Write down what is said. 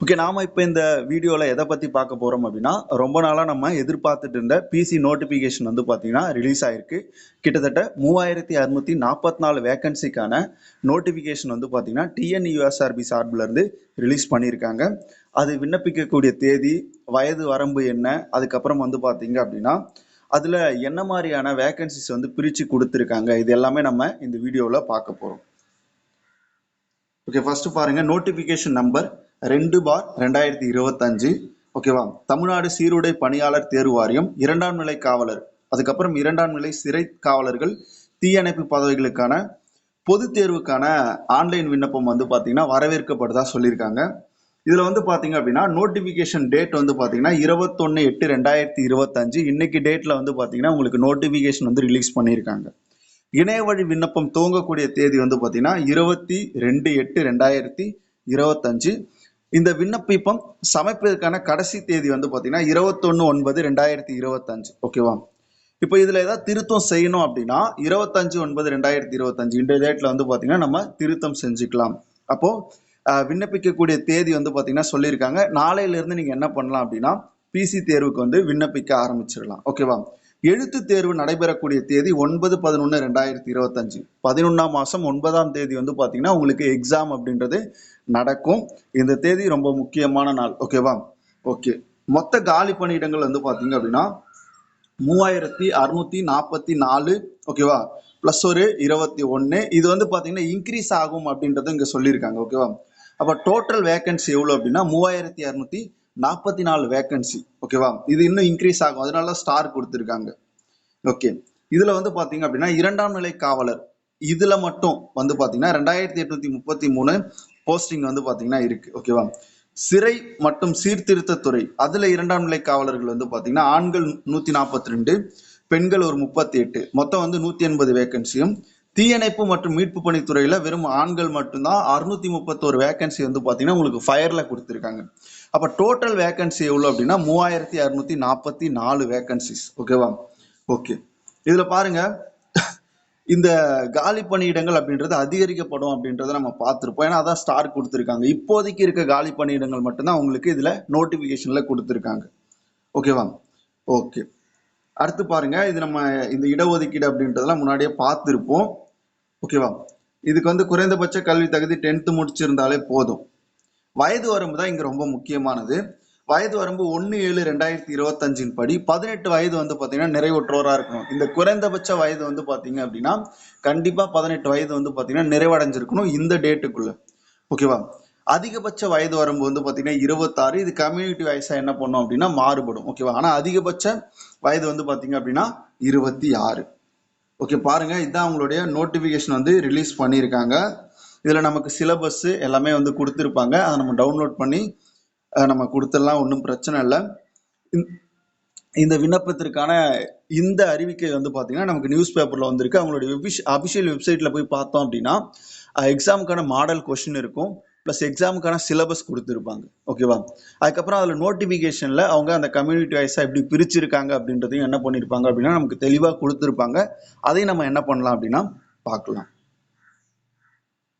Okay நாம இப்போ இந்த வீடியோவில் எதை பற்றி பார்க்க போகிறோம் அப்படின்னா ரொம்ப நாளாக நம்ம எதிர்பார்த்துட்டு இருந்த பிசி நோட்டிஃபிகேஷன் வந்து பார்த்தீங்கன்னா ரிலீஸ் ஆயிருக்கு. கிட்டத்தட்ட மூவாயிரத்தி அறுநூத்தி நாற்பத்தி நாலு வேகன்சிக்கான நோட்டிஃபிகேஷன் வந்து பார்த்தீங்கன்னா டிஎன்யூஎஸ்ஆர்பி சார்பிலேருந்து ரிலீஸ் பண்ணியிருக்காங்க. அது விண்ணப்பிக்கக்கூடிய தேதி வயது வரம்பு என்ன அதுக்கப்புறம் வந்து பார்த்தீங்க அப்படின்னா அதில் என்ன மாதிரியான வேகன்சிஸ் வந்து பிரித்து கொடுத்துருக்காங்க இது எல்லாமே நம்ம இந்த வீடியோவில் பார்க்க போகிறோம் ஓகே ஃபர்ஸ்ட் பாருங்க நோட்டிஃபிகேஷன் நம்பர் ரெண்டு பார் ரெண்டாயிரத்தி இருபத்தஞ்சு. ஓகேவா தமிழ்நாடு சீருடை பணியாளர் தேர்வு வாரியம் இரண்டாம் நிலை காவலர். அதுக்கப்புறம் இரண்டாம் நிலை சிறை காவலர்கள் தீயணைப்பு பதவிகளுக்கான பொது தேர்வுக்கான ஆன்லைன் விண்ணப்பம் வந்து பார்த்தீங்கன்னா வரவேற்கப்படுதா சொல்லியிருக்காங்க. இதில் வந்து பார்த்தீங்க அப்படின்னா நோட்டிஃபிகேஷன் டேட் வந்து பார்த்தீங்கன்னா இருபத்தொன்னு எட்டு ரெண்டாயிரத்தி இருபத்தஞ்சு. இன்னைக்கு டேட்டில் வந்து பார்த்தீங்கன்னா உங்களுக்கு நோட்டிஃபிகேஷன் வந்து ரிலீஸ் பண்ணியிருக்காங்க. இணைய வழி விண்ணப்பம் துவங்கக்கூடிய தேதி வந்து பார்த்தீங்கன்னா இருபத்தி ரெண்டு எட்டு ரெண்டாயிரத்தி இருபத்தஞ்சு. இந்த விண்ணப்பிப்பம் சமைப்பதற்கான கடைசி தேதி வந்து பாத்தீங்கன்னா இருபத்தொன்னு ஒன்பது ரெண்டாயிரத்தி இருபத்தஞ்சு. ஓகேவா இப்போ இதுல ஏதாவது திருத்தம் செய்யணும் அப்படின்னா இருபத்தஞ்சு ஒன்பது ரெண்டாயிரத்தி இருபத்தஞ்சு இந்த டேட்டில் வந்து பாத்தீங்கன்னா நம்ம திருத்தம் செஞ்சுக்கலாம். அப்போ விண்ணப்பிக்கக்கூடிய தேதி வந்து பாத்தீங்கன்னா சொல்லியிருக்காங்க. நாளையில இருந்து நீங்க என்ன பண்ணலாம் அப்படின்னா பிசி தேர்வுக்கு வந்து விண்ணப்பிக்க ஆரம்பிச்சிடலாம். ஓகேவா எழுத்து தேர்வு நடைபெறக்கூடிய தேதி ஒன்பது பதினொன்று ரெண்டாயிரத்தி இருபத்தஞ்சு. பதினொன்றாம் மாதம் ஒன்பதாம் தேதி வந்து பார்த்தீங்கன்னா உங்களுக்கு எக்ஸாம் அப்படின்றது நடக்கும். இந்த தேதி ரொம்ப முக்கியமான நாள். ஓகேவா ஓகே மொத்த காலி பணியிடங்கள் வந்து பார்த்தீங்க அப்படின்னா மூவாயிரத்தி அறுநூத்தி நாற்பத்தி நாலு. ஓகேவா ப்ளஸ் ஒரு இருபத்தி ஒன்று இது வந்து பார்த்தீங்கன்னா இன்க்ரீஸ் ஆகும் அப்படின்றத இங்கே சொல்லியிருக்காங்க. ஓகேவா அப்போ டோட்டல் வேகன்சி எவ்வளோ அப்படின்னா மூவாயிரத்தி இரநூத்தி நாற்பத்தி நாலு வேகன்சி ஓகேவா இது இன்னும் இன்க்ரீஸ் ஆகும். அதனால ஸ்டார் கொடுத்துருக்காங்க. ஓகே இதுல வந்து பாத்தீங்க அப்படின்னா இரண்டாம் நிலை காவலர். இதுல மட்டும் வந்து பாத்தீங்கன்னா ரெண்டாயிரத்தி எட்நூத்தி முப்பத்தி மூணு போஸ்டிங் வந்து பாத்தீங்கன்னா இருக்கு. ஓகேவா சிறை மற்றும் சீர்திருத்தத்துறை அதுல இரண்டாம் நிலை காவலர்கள் வந்து பாத்தீங்கன்னா ஆண்கள் நூத்தி நாற்பத்தி ரெண்டு பெண்கள் ஒரு முப்பத்தி எட்டு. மொத்தம் வந்து நூத்தி எண்பது வேகன்சியும் தீயணைப்பு மற்றும் மீட்பு பணித்துறையில வெறும் ஆண்கள் மட்டும்தான் அறுநூத்தி முப்பத்தோரு வேகன்சி வந்து பாத்தீங்கன்னா உங்களுக்கு ஃபயர்ல கொடுத்துருக்காங்க. அப்ப டோட்டல் வேகன்சி எவ்வளவு அப்படின்னா மூவாயிரத்தி அறுநூத்தி நாற்பத்தி நாலு வேகன்சிஸ் ஓகேவா ஓகே இதுல பாருங்க. இந்த காலி பணியிடங்கள் அப்படின்றது அதிகரிக்கப்படும் அப்படின்றத நம்ம பார்த்துருப்போம். ஏன்னா அதான் ஸ்டார் கொடுத்துருக்காங்க. இப்போதைக்கு இருக்க காலி பணியிடங்கள் மட்டும்தான் உங்களுக்கு இதுல நோட்டிபிகேஷன்ல கொடுத்துருக்காங்க. ஓகேவா ஓகே அடுத்து பாருங்க. இது நம்ம இந்த இடஒதுக்கீடு அப்படின்றதெல்லாம் முன்னாடியே பார்த்துருப்போம். ஓகேவா? இதுக்கு வந்து குறைந்தபட்ச கல்வி தகுதி டென்த்து முடிச்சிருந்தாலே போதும். வயது வரம்பு தான் இங்கே ரொம்ப முக்கியமானது. வயது வரம்பு ஒன்று ஏழு ரெண்டாயிரத்தி இருபத்தஞ்சின் படி பதினெட்டு வயது வந்து பார்த்தீங்கன்னா நிறைவுற்றோராக இருக்கணும். இந்த குறைந்தபட்ச வயது வந்து பார்த்தீங்க அப்படின்னா கண்டிப்பாக பதினெட்டு வயது வந்து பார்த்தீங்கன்னா நிறைவடைஞ்சிருக்கணும் இந்த டேட்டுக்குள்ள. ஓகேவா? அதிகபட்ச வயது வரம்பு வந்து பார்த்தீங்கன்னா இருபத்தாறு. இது கம்யூனிட்டி வயசாக என்ன பண்ணோம் அப்படின்னா மாறுபடும். ஓகேவா? ஆனால் அதிகபட்ச வயது வந்து பார்த்தீங்க அப்படின்னா இருபத்தி ஆறு. ஓகே பாருங்க. இதுதான் அவங்களுடைய நோட்டிஃபிகேஷன் வந்து ரிலீஸ் பண்ணியிருக்காங்க. இதில் நமக்கு சிலபஸ் எல்லாமே வந்து கொடுத்துருப்பாங்க. அதை நம்ம டவுன்லோட் பண்ணி நம்ம கொடுத்துடலாம். ஒன்றும் பிரச்சனை இல்லை. இந்த- இந்த விண்ணப்பத்திற்கான இந்த அறிவிக்கை வந்து பார்த்தீங்கன்னா நமக்கு நியூஸ் பேப்பரில் வந்திருக்கு. அவங்களுடைய அபிஷியல் வெப்சைட்டில் போய் பார்த்தோம் அப்படின்னா எக்ஸாமுக்கான மாடல் கொஷின் இருக்கும். ப்ளஸ் எக்ஸாமுக்கான சிலபஸ் கொடுத்துருப்பாங்க. ஓகேவா அதுக்கப்புறம் அதில் நோட்டிஃபிகேஷனில் அவங்க அந்த கம்யூனிட்டி வைஸாக எப்படி பிரிச்சிருக்காங்க அப்படின்றதையும் என்ன பண்ணியிருப்பாங்க அப்படின்னா நமக்கு தெளிவாக கொடுத்துருப்பாங்க. அதையும் நம்ம என்ன பண்ணலாம் அப்படின்னா பார்க்கலாம்.